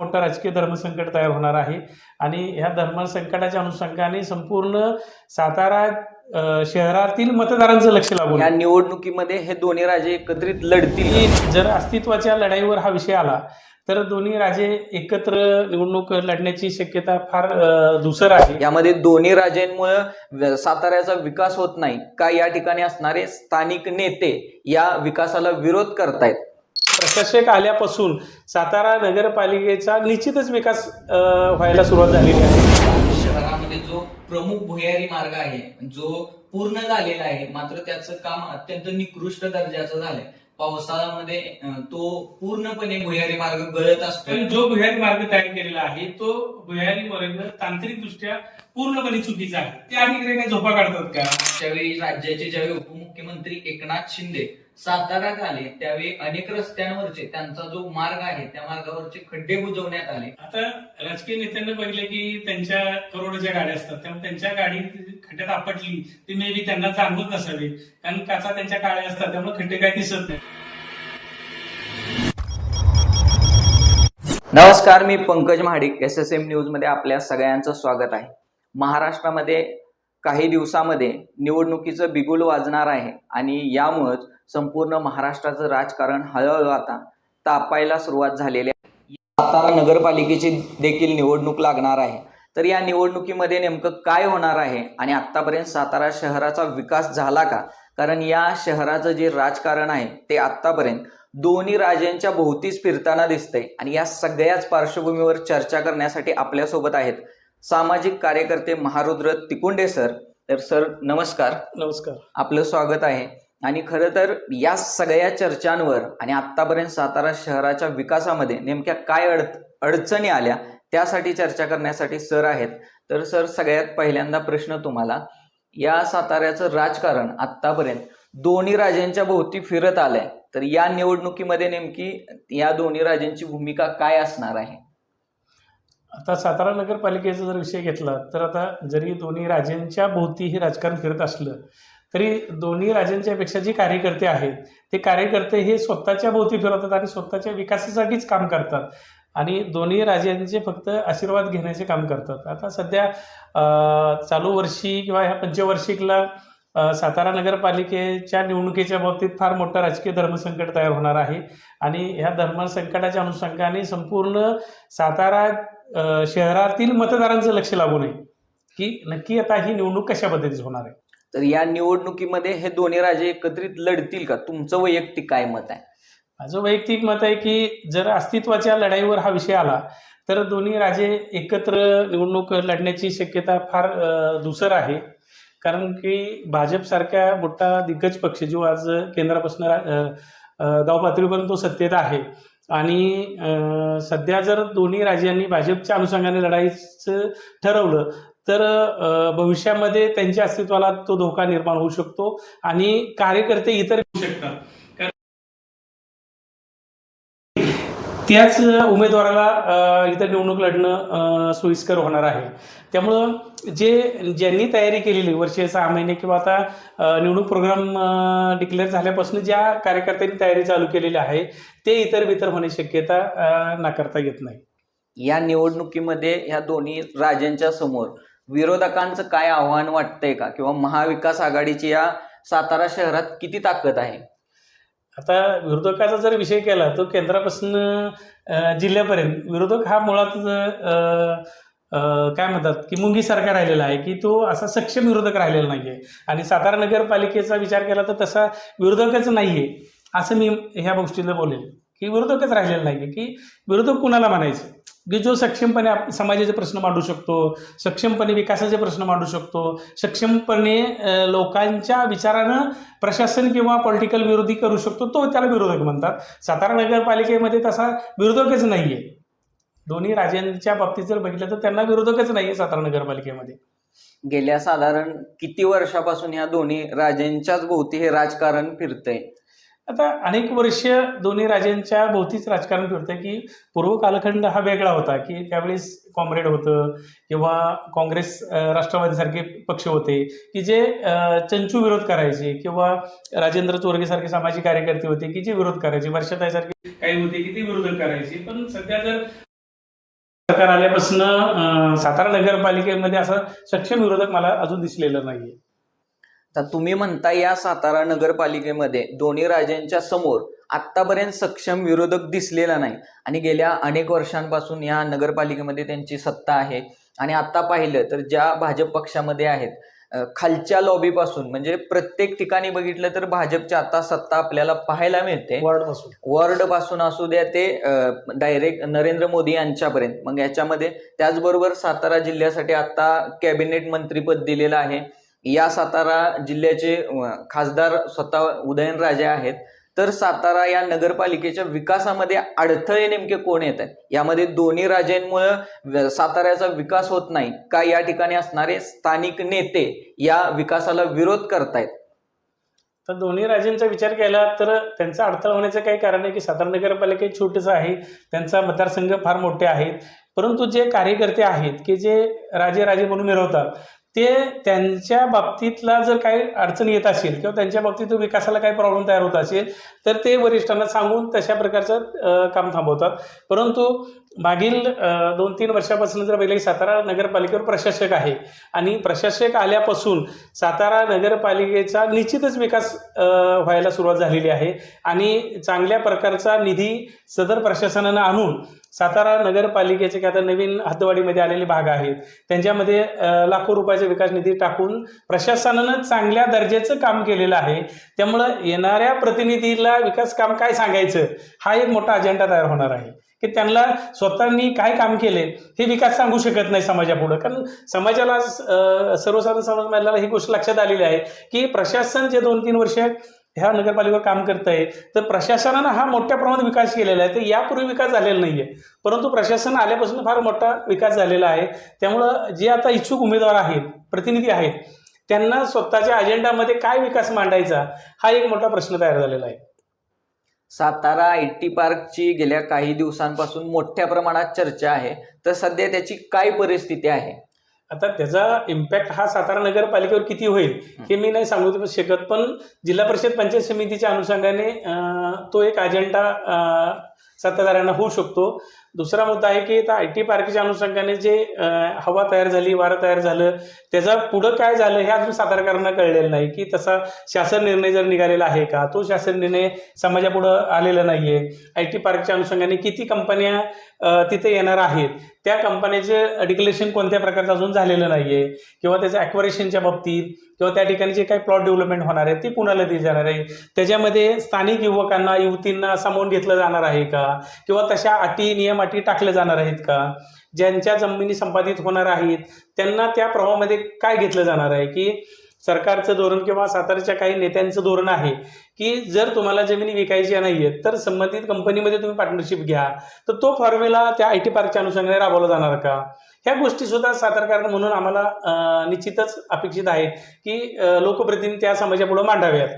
मोठं राजकीय धर्मसंकट तयार होणार आहे. आणि ह्या धर्मसंकटाच्या अनुषंगाने संपूर्ण सातारा शहरातील मतदारांचं लक्ष लागून या. निवडणुकीमध्ये हे दोन्ही राजे एकत्रित लढतील. जर अस्तित्वाच्या लढाईवर हा विषय आला तर दोन्ही राजे एकत्र निवडणूक लढण्याची शक्यता फार अ, धुसर आहे. यामध्ये दोन्ही राजेंमुळे साताऱ्याचा विकास होत नाही का या ठिकाणी असणारे स्थानिक नेते या विकासाला विरोध करतायत? प्रशासक आल्यापासून सातारा नगरपालिकेचा निश्चितच विकास व्हायला सुरुवात झालेली आहे. शहरामध्ये जो प्रमुख भुयारी मार्ग आहे जो पूर्ण झालेला आहे मात्र त्याचं काम अत्यंत निकृष्ट दर्जाचं झालंय. पावसाळ्यामध्ये तो पूर्णपणे भुयारी मार्ग गळत असतो. आणि जो भुयारी मार्ग तयार केलेला आहे तो भुयारी मार्ग तांत्रिकदृष्ट्या पूर्णपणे चुकीचा आहे. त्या काय झोपा काढतात का? त्यावेळी राज्याचे ज्यावेळी उपमुख्यमंत्री एकनाथ शिंदे साताऱ्यात आले त्यावेळी अनेक रस्त्यांवरचे त्यांचा जो मार्ग आहे त्या मार्गावरचे खड्डे बुजवण्यात आले. आता राजकीय नेत्यांना बघितलं की त्यांच्या करोडच्या गाड्या असतात. त्यामुळे त्यांच्या गाडी खड्ड्यात आपटली ती मे बी त्यांना जाणवत नसावी. कारण काचा त्यांच्या काळ्या असतात त्यामुळे खड्डे काय दिसत नाही. नमस्कार मी Pankaj Mahadik. S S M न्यूजमध्ये आपल्या सगळ्यांचं स्वागत आहे. महाराष्ट्रामध्ये काही दिवसामध्ये निवडणुकीचं बिगुल वाजणार आहे आणि यामुळंच संपूर्ण महाराष्ट्राचं राजकारण हळूहळू आता तापायला सुरुवात झालेली आहे. सातारा नगरपालिकेची देखील निवडणूक लागणार आहे. तर या निवडणुकीमध्ये नेमकं काय होणार आहे? आणि आत्तापर्यंत सातारा शहराचा विकास झाला का? कारण या शहराचं जे राजकारण आहे ते आत्तापर्यंत दोन्ही राजांच्या भोवतीच फिरताना दिसतंय. आणि या सगळ्याच पार्श्वभूमीवर चर्चा करण्यासाठी आपल्यासोबत आहेत सामाजिक कार्यकर्ते महारुद्र तिकुंडे सर. तर सर नमस्कार. नमस्कार. आपलं स्वागत आहे. आणि खरं तर या सगळ्या चर्चांवर आणि आत्तापर्यंत सातारा शहराच्या विकासामध्ये नेमक्या काय अड अडचणी आल्या त्यासाठी चर्चा करण्यासाठी सर आहेत. तर सर सगळ्यात पहिल्यांदा प्रश्न तुम्हाला. या साताऱ्याचं राजकारण आत्तापर्यंत दोन्ही राजांच्या भोवती फिरत आलंय. तर या निवडणुकीमध्ये नेमकी या दोन्ही राजांची भूमिका काय असणार आहे? आता सातारा नगरपालिकेचा जर विषय घेतला तर आता जरी दोन्ही राजांच्या भोवती हे राजकारण फिरत असलं तरी दोन्ही राजांच्या पेक्षा जे कार्यकर्ते आहेत ते कार्यकर्ते हे स्वतःच्या भोवती फिरवतात आणि स्वतःच्या विकासासाठीच काम करतात. आणि दोन्ही राजांचे फक्त आशीर्वाद घेण्याचे काम करतात. आता सध्या चालू वर्षी किंवा ह्या पंचवार्षिकला सातारा नगरपालिकेच्या निवडणुकीच्या बाबतीत फार मोठं राजकीय धर्मसंकट तयार होणार आहे. आणि ह्या धर्मसंकटाच्या अनुषंगाने संपूर्ण सातारा शहरातील मतदारांचं लक्ष लागू नये. की नक्की आता ही निवडणूक कशा पद्धतीची होणार आहे? तर या निवडणुकीमध्ये हे दोन्ही राजे एकत्रित लढतील का? तुमचं वैयक्तिक काय मत आहे? माझं वैयक्तिक मत आहे की जर अस्तित्वाच्या लढाईवर हा विषय आला तर दोन्ही राजे एकत्र निवडणूक लढण्याची शक्यता फार दुसर आहे. कारण की भाजपसारख्या मोठा दिग्गज पक्ष जो आज केंद्रापासून रा- गाव पातळीपर्यंत तो सत्तेत आहे आणि सध्या जर दोन्ही राज्यांनी भाजपच्या अनुषंगाने लढाईचं ठरवलं तर भविष्यामध्ये त्यांच्या अस्तित्वाला तो धोका निर्माण होऊ शकतो आणि कार्यकर्ते इतर होऊ शकतात. त्याच उमेदवाराला इतर निवडणूक लढणं सोयीस्कर होणार आहे. त्यामुळं जे ज्यांनी तयारी केलेली वर्षे सहा महिने किंवा आता निवडणूक प्रोग्राम डिक्लेअर झाल्यापासून ज्या कार्यकर्त्यांनी तयारी चालू केलेली आहे ते इतर वितर होण्याची शक्यता नाकारता येत नाही. या निवडणुकीमध्ये या दोन्ही राजांच्या समोर विरोधकांचं काय आव्हान वाटतंय का? किंवा महाविकास आघाडीची या सातारा शहरात किती ताकद आहे? आता विरोधकाचा जर विषय केला तो केंद्रापासून जिल्ह्यापर्यंत. विरोधक हा मुळात काय म्हणतात की मुंगीसारखा राहिलेला आहे की तो असा सक्षम विरोधक राहिलेला नाही आहे आणि सातारा नगरपालिकेचा विचार केला तर तसा विरोधकच नाही आहे असं मी ह्या गोष्टीला बोलेल. की विरोधकच राहिलेला नाही आहे की विरोधक कुणाला म्हणायचं? की जो सक्षमपणे आप- समाजाचे प्रश्न मांडू शकतो सक्षमपणे विकासाचे प्रश्न मांडू शकतो सक्षमपणे लोकांच्या विचारानं प्रशासन किंवा पॉलिटिकल विरोधी करू शकतो तो त्याला विरोधक म्हणतात. सातारा नगरपालिकेमध्ये तसा विरोधकच नाही आहे दोन्ही राजांच्या बाबतीत जर बघितलं तर त्यांना विरोधकच नाही आहे सातारा नगरपालिकेमध्ये. गेल्या साधारण किती वर्षापासून या दोन्ही राजांच्याच भोवती हे राजकारण फिरतंय? आता अनेक वर्ष दोन्ही राजांच्या भोवतीच राजकारण फिरतं की पूर्व कालखंड हा वेगळा होता की त्यावेळेस कॉम्रेड होतं किंवा काँग्रेस राष्ट्रवादीसारखे पक्ष होते की जे चंचू विरोध करायचे किंवा राजेंद्र चोरगेसारखे सामाजिक कार्यकर्ते होते की जे विरोध करायचे वर्षाताईसारखे काही होते की ते विरोध करायचे. पण सध्या जर सरकार आल्यापासून सातारा नगरपालिकेमध्ये असा सक्षम विरोधक मला अजून दिसलेला नाहीये. तर तुम्ही म्हणता या सातारा नगरपालिकेमध्ये दोन्ही राजांच्या समोर आतापर्यंत सक्षम विरोधक दिसलेला नाही. आणि गेल्या अनेक वर्षांपासून या नगरपालिकेमध्ये त्यांची सत्ता आहे. आणि आता पाहिलं तर ज्या भाजप पक्षामध्ये आहेत खालच्या लॉबीपासून म्हणजे प्रत्येक ठिकाणी बघितलं तर भाजपची आता सत्ता आपल्याला पाहायला मिळते. वॉर्डपासून वर्डपासून असू द्या ते डायरेक्ट नरेंद्र मोदी यांच्यापर्यंत. मग याच्यामध्ये त्याचबरोबर सातारा जिल्ह्यासाठी आता कॅबिनेट मंत्रीपद दिलेलं आहे. या सातारा जिल्ह्याचे खासदार स्वतः उदयनराजे आहेत. तर सातारा या नगरपालिकेच्या विकासामध्ये अडथळे नेमके कोण येत आहेत? यामध्ये दोन्ही राजांमुळं साताऱ्याचा विकास होत नाही का या ठिकाणी असणारे स्थानिक नेते या विकासाला विरोध करतायत? तर दोन्ही राजेंचा विचार केला तर त्यांचा अडथळा होण्याचं काही कारण आहे की सातारा नगरपालिका छोटंसं आहे. त्यांचा मतदारसंघ फार मोठे आहेत. परंतु जे कार्यकर्ते आहेत की जे राजे राजे म्हणून मिरवतात ते त्यांच्या बाबतीतला जर काही अडचण येत असेल किंवा त्यांच्या बाबतीत विकासाला काही प्रॉब्लेम तयार होत असेल तर ते वरिष्ठांना सांगून तशा प्रकारचं काम थांबवतात. परंतु मागील दोन तीन वर्षापासून जर पहिले सातारा नगरपालिकेवर प्रशासक आहे आणि प्रशासक आल्यापासून सातारा नगरपालिकेचा निश्चितच विकास व्हायला सुरुवात झालेली आहे आणि चांगल्या प्रकारचा निधी सदर प्रशासनानं आणून सातारा नगरपालिकेचे काय आता नवीन हातवाडीमध्ये आलेले भाग आहेत. त्यांच्यामध्ये लाखो रुपयाचा विकास निधी टाकून प्रशासनानं चांगल्या दर्जाचं काम केलेलं आहे. त्यामुळं येणाऱ्या प्रतिनिधीला विकास काम काय सांगायचं? हा एक मोठा अजेंडा तयार होणार आहे. की त्यांना स्वतःनी काय काम केले हे विकास सांगू शकत नाही समाजापुढं. कारण समाजाला अ, सर्वसाधारण समाजाला ही गोष्ट लक्षात आलेली आहे की प्रशासन जे दोन तीन वर्ष ह्या नगरपालिकेवर काम करत आहे तर प्रशासनानं हा मोठ्या प्रमाणात विकास केलेला आहे. तर यापूर्वी विकास झालेला नाही आहे परंतु प्रशासन आल्यापासून फार मोठा विकास झालेला आहे. त्यामुळं जे आता इच्छुक उमेदवार आहेत प्रतिनिधी आहेत त्यांना स्वतःच्या अजेंडामध्ये काय विकास मांडायचा हा एक मोठा प्रश्न तयार झालेला आहे. सातारा आय टी पार्कची गेल्या काही दिवसांपासून मोठ्या प्रमाणात चर्चा आहे. तर सध्या त्याची काय परिस्थिती आहे? आता त्याचा इम्पॅक्ट हा सातारा नगरपालिकेवर किती होईल हे मी नाही सांगू शकत पण जिल्हा परिषद पंचायत समितीच्या अनुषंगाने तो एक अजेंडा सत्ताधाऱ्यांना होऊ शकतो. दुसरा मुद्दा आहे की आय टी पार्कच्या अनुषंगाने जे हवा तयार झाली वारं तयार झालं त्याचा पुढं काय झालं हे अजून सातारकरांना कळलेलं नाही की तसा शासन निर्णय जर निघालेला आहे का तो शासन निर्णय समाजापुढं आलेला नाही आहे आय टी पार्कच्या अनुषंगाने किती कंपन्या तिथे येणार आहेत त्या कंपन्याचे डिक्लेरेशन कोणत्या प्रकारचं अजून झालेलं नाही आहे किंवा त्याच्या ॲक्वरेशनच्या बाबतीत किंवा त्या ठिकाणी जे काही प्लॉट डेव्हलपमेंट होणार आहे ती कुणाला दिली जाणार आहे. त्याच्यामध्ये स्थानिक युवकांना युवतींना सामावून घेतलं जाणार आहे का? किंवा तशा अटी नियम अटी टाकल्या जाणार आहेत का? ज्यांच्या जमिनी संपादित होणार आहेत त्यांना त्या प्रभावामध्ये काय घेतलं जाणार आहे? की सरकारचं धोरण किंवा सातारच्या काही नेत्यांचं धोरण आहे की जर तुम्हाला जमिनी विकायच्या नाही आहेत तर संबंधित कंपनीमध्ये तुम्ही पार्टनरशिप घ्या. तर तो फॉर्म्युला त्या आय टी पार्कच्या अनुषंगाने राबवला जाणार का? ह्या गोष्टी सुद्धा सातारकर म्हणून आम्हाला निश्चितच अपेक्षित आहे की लोकप्रतिनिधी त्या समाजापुढे मांडाव्यात.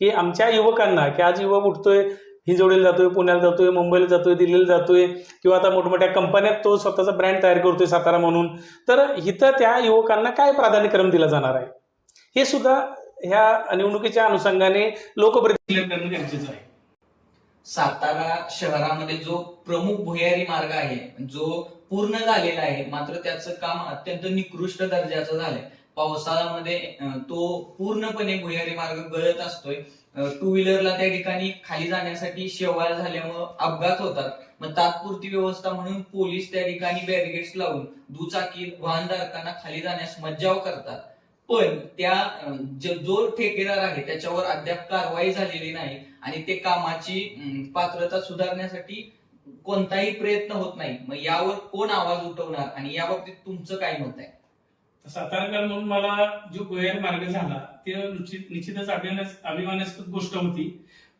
की आमच्या युवकांना की आज युवक उठतोय हिंजवडीला जातोय पुण्याला जातोय मुंबईला जातोय दिल्लीला जातोय किंवा आता मोठमोठ्या कंपन्यात तो स्वतःचा ब्रँड तयार करतोय सातारा म्हणून तर इथं त्या युवकांना काय प्राधान्यक्रम दिला जाणार आहे? हे सुद्धा ह्या निवडणुकीच्या अनुषंगाने लोकप्रतिनिधी करणं गरजेचं आहे. सातारा शहरामध्ये जो प्रमुख भुयारी मार्ग आहे जो पूर्ण झालेला आहे मात्र त्याचं काम अत्यंत निकृष्ट दर्जाचं झालंय. पावसाळ्यामध्ये तो पूर्णपणे भुयारी मार्ग गळत असतोय. टू व्हीलरला त्या ठिकाणी खाली जाण्यासाठी शेवाळ झाल्यामुळं अपघात होतात. मग तात्पुरती व्यवस्था म्हणून पोलीस त्या ठिकाणी बॅरिगेड्स लावून दुचाकी वाहनधारकांना खाली जाण्यास मज्जाव करतात. पण त्या जो ठेकेदार आहे त्याच्यावर अद्याप कारवाई झालेली नाही आणि ते कामाची पात्रता सुधारण्यासाठी कोणताही प्रयत्न होत नाही. मग यावर कोण आवाज उठवणार आणि या बाबतीत तुमचं काय मत आहे? सातारकर म्हणून मला जो भुयारी मार्ग झाला ते निश्चितच अभिमानास्पद गोष्ट होती.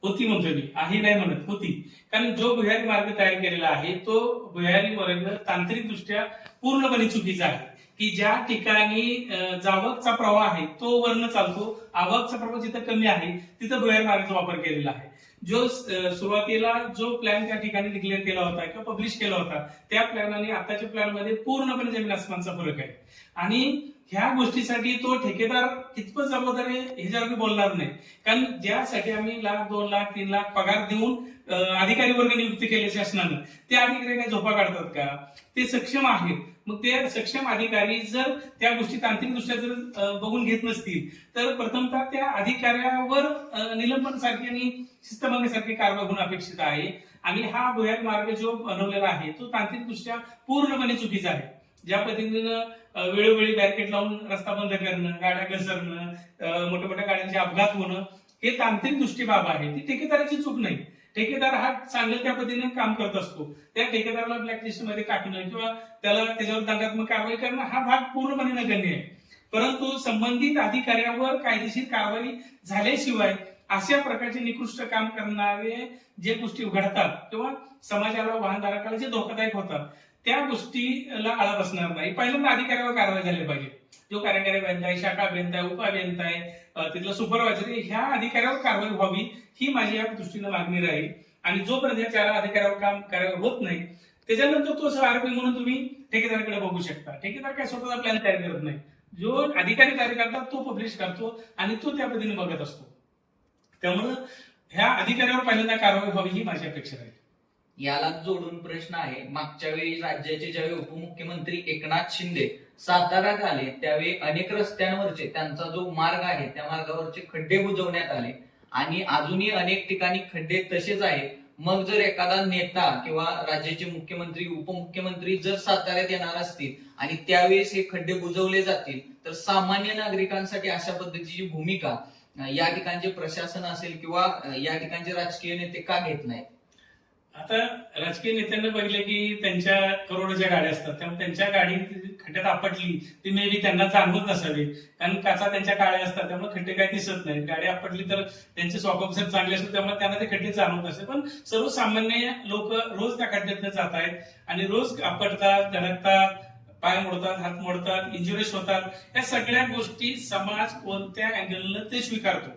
होती म्हणतोय मी. आहे नाही म्हणत होती. कारण जो भुयारी मार्ग तयार केलेला आहे तो भुयारी मार्ग तांत्रिकदृष्ट्या पूर्णपणे चुकीचा आहे. की ज्या ठिकाणी जावकचा प्रवाह आहे तो वर्ण चालतो. आवकचा प्रवाह जिथं कमी आहे तिथं भुयार मार्गाचा वापर केलेला आहे. जो सुरुवातीला जो प्लॅन त्या ठिकाणी डिक्लेअर केला होता किंवा पब्लिश केला होता त्या प्लॅन आणि आताच्या प्लॅनमध्ये पूर्णपणे जमीन आसमानचा फरक आहे. आणि ह्या गोष्टीसाठी तो ठेकेदार इतपत जबाबदारी ह्याच्यावर मी बोलणार नाही. कारण ज्यासाठी आम्ही लाख दोन लाख तीन लाख पगार देऊन अधिकारी वर्ग नियुक्ती केले शासनानं ते अधिकारी काय झोपा काढतात का? ते सक्षम आहेत. मग ते सक्षम अधिकारी जर त्या गोष्टी तांत्रिकदृष्ट्या जर बघून घेत नसतील तर प्रथमतः त्या अधिकाऱ्यावर निलंबन सारखी आणि शिस्तभंगासारखी कारवाई होणं अपेक्षित आहे. आणि हा भुयात मार्ग जो बनवलेला आहे तो तांत्रिकदृष्ट्या पूर्णपणे चुकीचा आहे. ज्या पद्धतीनं वेळोवेळी बॅरिकेड लावून रस्ता बंद करणं गाड्या घसरणं मोठ्या मोठ्या गाड्यांचे अपघात होणं हे तांत्रिक दृष्टी बाब आहे. ती ठेकेदाराची चूक नाही. ठेकेदार हा चांगल्या त्या पद्धतीने काम करत असतो. त्या ठेकेदाराला ब्लॅकलिस्टमध्ये टाकणं किंवा त्याला त्याच्यावर दंडात्मक कारवाई करणं हा भाग पूर्णपणे नगण्य आहे. परंतु संबंधित अधिकाऱ्यावर कायदेशीर कारवाई झाल्याशिवाय अशा प्रकारचे निकृष्ट काम करणारे जे गोष्टी घडतात किंवा समाजाला वाहनधारकाला जे धोकादायक होतात त्या गोष्टीला आळा बसणार नाही. पहिल्यांदा अधिकाऱ्यावर कारवाई झाली पाहिजे. जो कार्यकारी अभियंता आहे शाखा अभियंता आहे उप अभियंता आहे अं, तिथला सुपरवायझर ह्या अधिकाऱ्यावर कारवाई व्हावी ही माझी या दृष्टीनं मागणी राहील. आणि जोपर्यंत या चार अधिकाऱ्यावर काम कारवाई होत नाही त्याच्यानंतर तो आरोपी म्हणून तुम्ही ठेकेदाराकडे बघू शकता. ठेकेदार काय स्वतःचा प्लॅन तयार करत नाही. जो अधिकारी तयार करतात तो पब्लिश करतो आणि तो त्या पद्धतीने बघत असतो. त्यामुळं ह्या अधिकाऱ्यावर पहिल्यांदा कारवाई व्हावी ही माझी अपेक्षा राहील. याला जोडून प्रश्न आहे. मागच्या वेळी राज्याचे ज्यावेळी उपमुख्यमंत्री एकनाथ शिंदे साताऱ्यात आले त्यावेळी अनेक रस्त्यांवरचे त्यांचा जो मार्ग आहे त्या मार्गावरचे खड्डे बुजवण्यात आले. आणि अजूनही अनेक ठिकाणी खड्डे तसेच आहेत. मग जर एखादा नेता किंवा राज्याचे मुख्यमंत्री उपमुख्यमंत्री जर साताऱ्यात येणार असतील आणि त्यावेळेस हे खड्डे बुजवले जातील तर सामान्य नागरिकांसाठी अशा पद्धतीची भूमिका या ठिकाणचे प्रशासन असेल किंवा या ठिकाणचे राजकीय नेते का घेत नाहीत? आता राजकीय नेत्यांना बघितलं की त्यांच्या करोडच्या गाड्या असतात. त्यामुळे त्यांच्या गाडी खड्ड्यात आपटली ती मे बी त्यांना जाणवत नसावी. कारण काचा त्यांच्या काळ्या असतात त्यामुळे खड्डे काही दिसत नाहीत. गाडी आपटली तर त्यांचे स्वभाव चांगले असतात त्यामुळे त्यांना ते खड्डे जाणवत असते पण सर्वसामान्य लोक रोज त्या खड्ड्यातनं जात आहेत आणि रोज आपटतात धडकतात पाय मोडतात हात मोडतात इंजुरीज होतात. या सगळ्या गोष्टी समाज कोणत्या अँगलनं ते स्वीकारतो?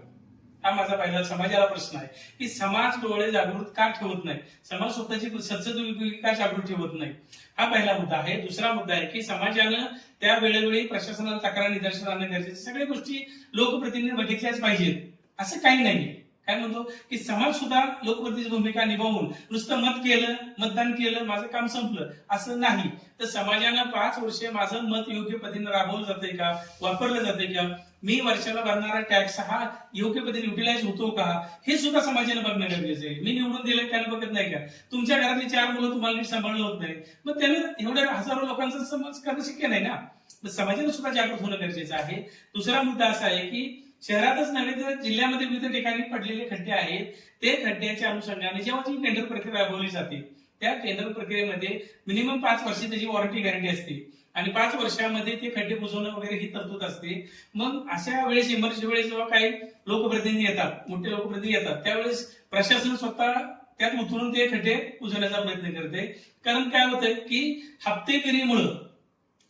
हा माझा पहिला समाजाला प्रश्न आहे. की समाज डोळे जागृत का ठेवत नाही? समाज स्वतःची सत्सद का जागृत ठेवत नाही? हा पहिला मुद्दा आहे. दुसरा मुद्दा आहे की समाजानं त्या वेळोवेळी प्रशासनाला तक्रार निदर्शन आणणं गरजेचे सगळ्या गोष्टी लोकप्रतिनिधी बघितल्याच पाहिजेत. असं काही नाही काय म्हणतो? की समाज सुद्धा लोकप्रतिनिधी भूमिका निभावून नुसतं मत केलं मतदान केलं माझं काम संपलं असं नाही. तर समाजानं पाच वर्ष माझं मत योग्य पद्धतीने राबवलं जातंय का? वापरलं जाते का? मी वर्षाला भरणारा टॅक्स हा योग्य पद्धतीने युटिलाइज होतो का? हे सुद्धा समाजाने बघणं गरजेचं आहे. मी निवडून दिलं त्याला बघत नाही का? तुमच्या घरातली चार मुलं तुम्हाला नीट सांभाळलं होत नाही. मग त्याने एवढ्या हजारो लोकांचा समज करणं शक्य नाही ना? समाजाला समाजाने सुद्धा जागृत होणं गरजेचं आहे. दुसरा मुद्दा असा आहे की शहरातच नव्हे तर जिल्ह्यामध्ये विविध ठिकाणी पडलेले खड्डे आहेत. ते खड्ड्याच्या अनुषंगाने जेव्हा जी टेंडर प्रक्रिया राबवली जाते त्या टेंडर प्रक्रियेमध्ये मिनिमम पाच वर्ष त्याची वॉरंटी गॅरंटी असते. आणि पाच वर्षामध्ये ते खड्डे बुजवणं वगैरे ही तरतूद असते. मग अशा वेळेस इमर्जन्सी वेळेस जेव्हा काही लोकप्रतिनिधी येतात मोठे लोकप्रतिनिधी येतात त्यावेळेस प्रशासन स्वतः त्यात उतरून ते खड्डे बुजवण्याचा प्रयत्न करते. कारण काय होतं की हप्तेगिरीमुळं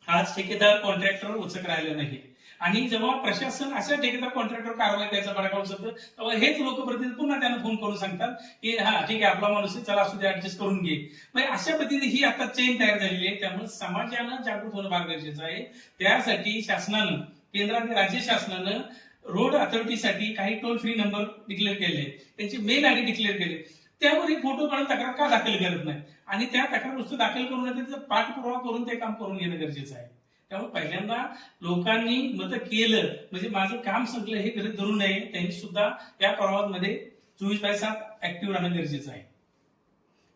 आज ठेकेदार कॉन्ट्रॅक्टर उचक राहिलं नाही आणि जेव्हा प्रशासन अशा ठेकेदार कॉन्ट्रॅक्टर कारवाई करायचा बडका शकतं? तेव्हा हेच लोकप्रतिनिधी पुन्हा त्यांना फोन करून सांगतात की हा ठीक आहे आपला माणूस चला असू दे ऍडजस्ट करून घे. म्हणजे अशा पद्धतीने ही आता चेन तयार झालेली आहे. त्यामुळे समाजानं जागृत होणं फार गरजेचं आहे. त्यासाठी शासनानं केंद्र आणि राज्य शासनानं रोड अथॉरिटीसाठी काही टोल फ्री नंबर डिक्लेअर केले. त्यांचे मेल आयडी डिक्लेअर केले. त्यावर एक फोटो काढून तक्रार का दाखल करत नाही? आणि त्या तक्रार नुसतं दाखल करून त्याचा पाठपुरावा करून ते काम करून घेणं गरजेचं आहे. त्यामुळे पहिल्यांदा लोकांनी मत केलं. म्हणजे माझं काम संपलं हे घरी धरू नये. त्यांनी सुद्धा या प्रवाहामध्ये चोवीस बाय सात ऍक्टिव्ह राहणं गरजेचं आहे.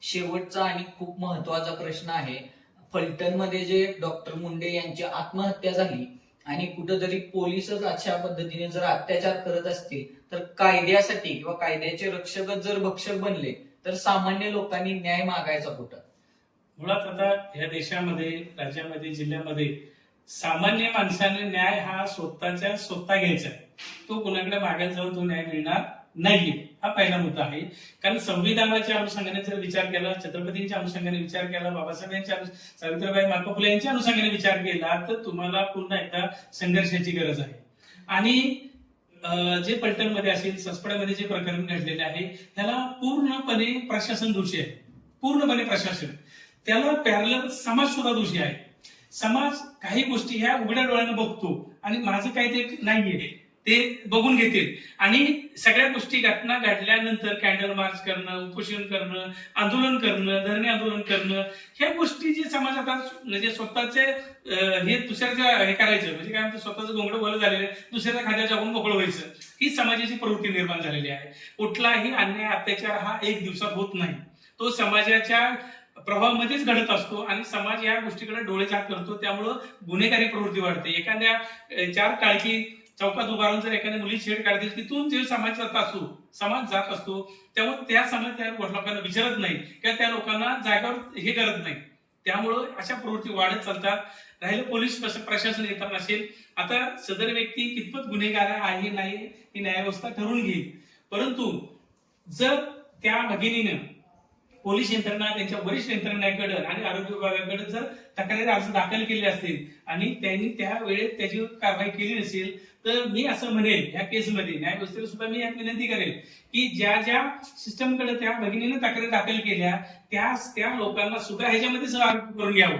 शेवटचा आणि खूप महत्त्वाचा प्रश्न आहे. फलटणमध्ये जे डॉक्टर मुंडे यांची आत्महत्या झाली आणि कुठंतरी पोलीसच अशा पद्धतीने जर अत्याचार करत असतील तर कायद्यासाठी किंवा कायद्याचे रक्षकच जर भक्षक बनले तर सामान्य लोकांनी न्याय मागायचा कुठं? मुळात आता या देशामध्ये राज्यामध्ये जिल्ह्यामध्ये सामान्य माणसाने न्याय हा स्वतःच्या स्वतः घ्यायचा आहे. तो कुणाकडे मागायला जाऊन तो न्याय मिळणार नाही हा पहिला मुद्दा आहे. कारण संविधानाच्या अनुषंगाने जर विचार केला छत्रपतींच्या अनुषंगाने विचार केला बाबासाहेब यांच्या सावित्रीबाई महात्मा फुले यांच्या अनुषंगाने विचार केला तर तुम्हाला पुन्हा एकदा संघर्षाची गरज आहे. आणि जे पलटणमध्ये असेल ससपड्यामध्ये जे प्रकरण घडलेले आहे त्याला पूर्णपणे प्रशासन दोषी आहे. पूर्णपणे प्रशासन. त्याला पॅरल समाज सुद्धा दोषी आहे. समाज काही गोष्टी ह्या उघड्या डोळ्याने बघतो आणि माझं काही ते नाहीये. ते बघून घेतील. आणि सगळ्या गोष्टी घटना घडल्यानंतर कॅन्डल मार्च करणं उपोषण करणं आंदोलन करणं धरणे आंदोलन करणं ह्या गोष्टी जे समाज आता म्हणजे स्वतःचे हे दुसऱ्याच्या हे करायचं. म्हणजे काय म्हणतात स्वतःचं गोंगडं बोलं झालेलं आहे, दुसऱ्याच्या खात्यात जाऊन मोकळं व्हायचं. ही समाजाची प्रवृत्ती निर्माण झालेली आहे. कुठलाही अन्याय अत्याचार हा एक दिवसात होत नाही. तो समाजाच्या प्रभावामध्येच घडत असतो आणि समाज या गोष्टीकडे डोळे झाक करतो. त्यामुळं गुन्हेगारी प्रवृत्ती वाढते. एखाद्या चार काळकी चौकात उभारून जर एखाद्या मुली छेड काढतील तिथून जे समाज जात असतो समाज जात असतो त्यामुळे त्या समाज त्या लोकांना विचारत नाही किंवा त्या लोकांना जागेवर हे करत नाही. त्यामुळं अशा प्रवृत्ती वाढत चालतात. राहिलं पोलीस प्रशासन येताना असेल आता सदर व्यक्ती कितपत गुन्हेगार आहे नाही ही न्यायव्यवस्था ठरवून घेईल. परंतु जर त्या भगिनीनं पोलीस यंत्रणा त्यांच्या वरिष्ठ यंत्रणेकडे आणि आरोग्य विभागाकडे जर तक्रारी अर्ज दाखल केले असतील आणि त्यांनी त्या वेळेत त्याची कारवाई केली नसेल तर मी असं म्हणेल या केसमध्ये न्यायव्यवस्थेला सुद्धा मी यात विनंती करेल की ज्या ज्या सिस्टमकडे त्या भगिनीने तक्रारी दाखल केल्या त्या त्या लोकांना सुद्धा ह्याच्यामध्ये सहभाग करून घ्यावं.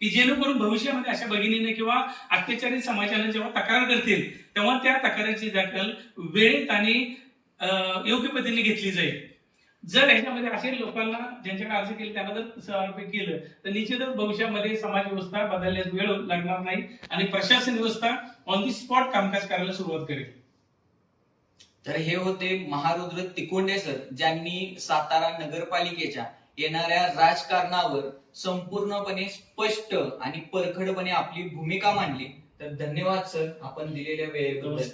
की जेणेकरून भविष्यामध्ये अशा भगिनीने किंवा अत्याचारी समाजाने जेव्हा तक्रार करतील तेव्हा त्या तक्रारीची दाखल वेळेत आणि योग्य पद्धतीने घेतली जाईल. जर ह्याच्यामध्ये असे लोकांना ज्यांच्याकडे अर्ज केले त्यांना जर सहभागी केलं तर निश्चितच भविष्यामध्ये समाज व्यवस्था बदलण्यास वेळ लागणार नाही आणि प्रशासन व्यवस्था ऑन दी स्पॉट कामकाज करायला सुरुवात करेल. तर हे होते महारुद्र तिकोंडे सर ज्यांनी सातारा नगरपालिकेच्या येणाऱ्या राजकारणावर संपूर्णपणे स्पष्ट आणि परखडपणे आपली भूमिका मांडली. तर धन्यवाद सर आपण दिलेल्या वेळेबद्दल.